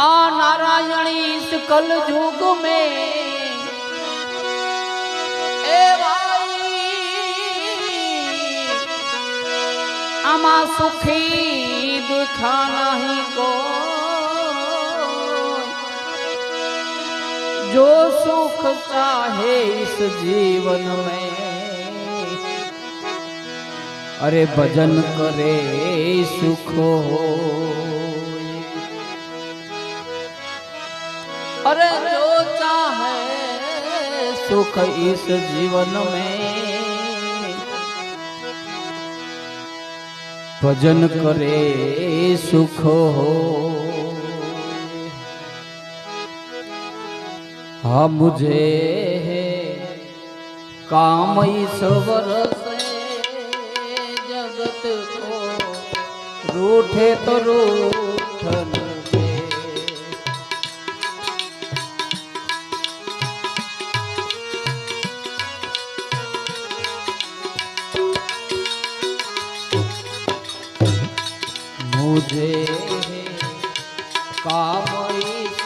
आ नारायणी इस कल युग में ए भाई आमा सुखी दिखा नहीं को जो सुख चाहे इस जीवन में अरे भजन करे सुख हो अरे जो चाहे सुख इस जीवन में भजन करे सुख हो हाँ मुझे है काम ईश्वर से जगत को रूठे तो रूठन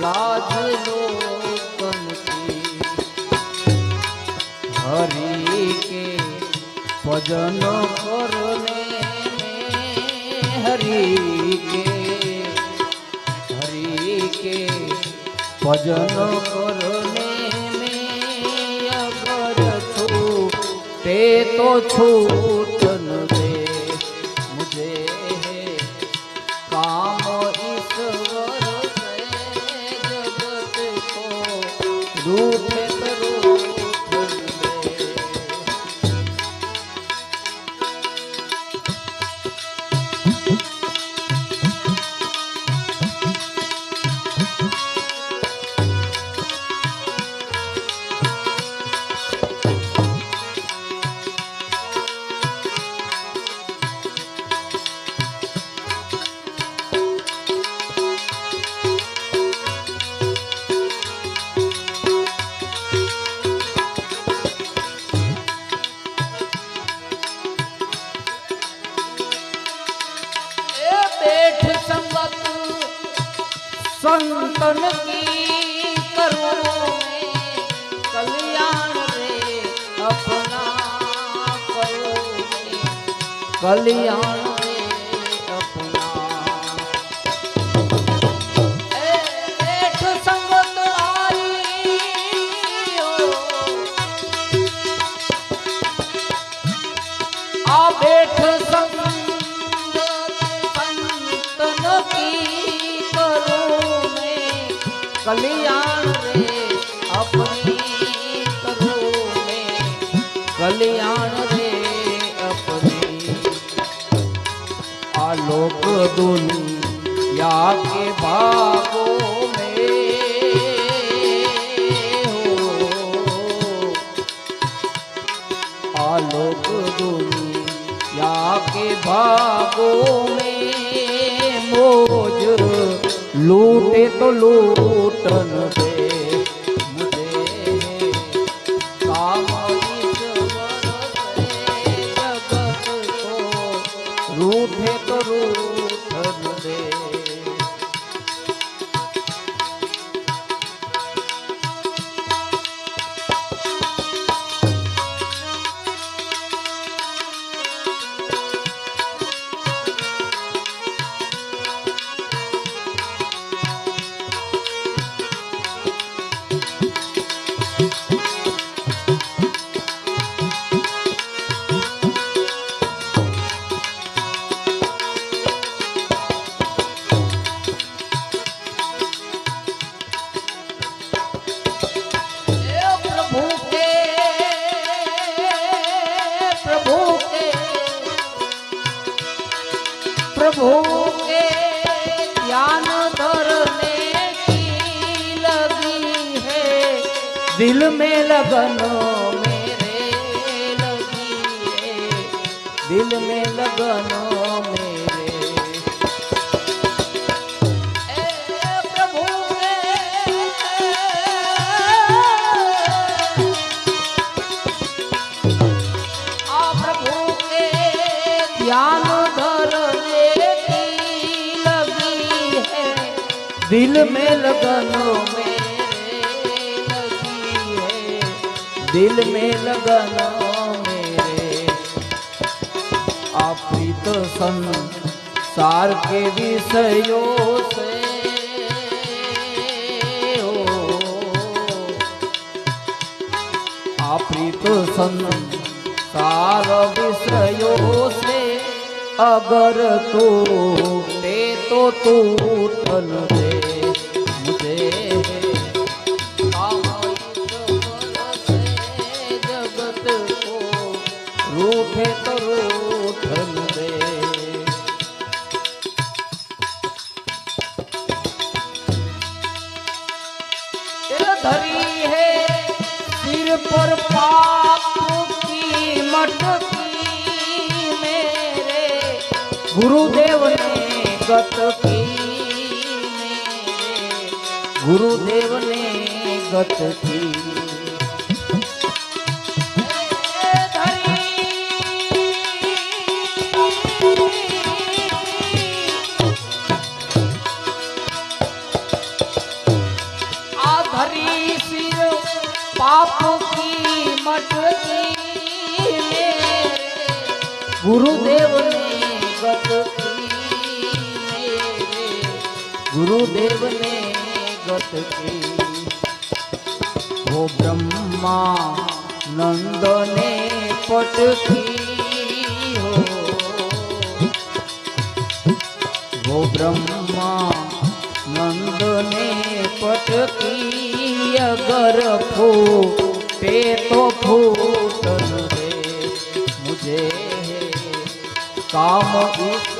લાજ લો હરી કે ભજન કરને હરી કે હરી કે ભજન કરને અગર છું તે તો દે do કલ્યાણ कल्याण रे अपनी करो में कल्याण रे अपनी आलोक दुनिया के भागों में हो आलोक दुनिया के भागों में मोज लूटे तो लूटन 小板 दिल में लगनो मेरे लगी दिल में लगनो मेरे। ए ध्यान दिल में लगनो दिल में लगना मेरे। आप्रीत संसार के विषयों से। हो आप आप्रीत संसार विषयों से। अगर तू दे तो तू ठन दे। गुरुदेव ने गत की गुरुदेव ने गत की। गुरुदेव ने गुरुदेव ने गत की। वो ब्रह्मा नंद ने पटकी हो। वो ब्रह्मा नंद ने पटकी अगर फूटे तो फूटन दे मुझे। काम ईश्वर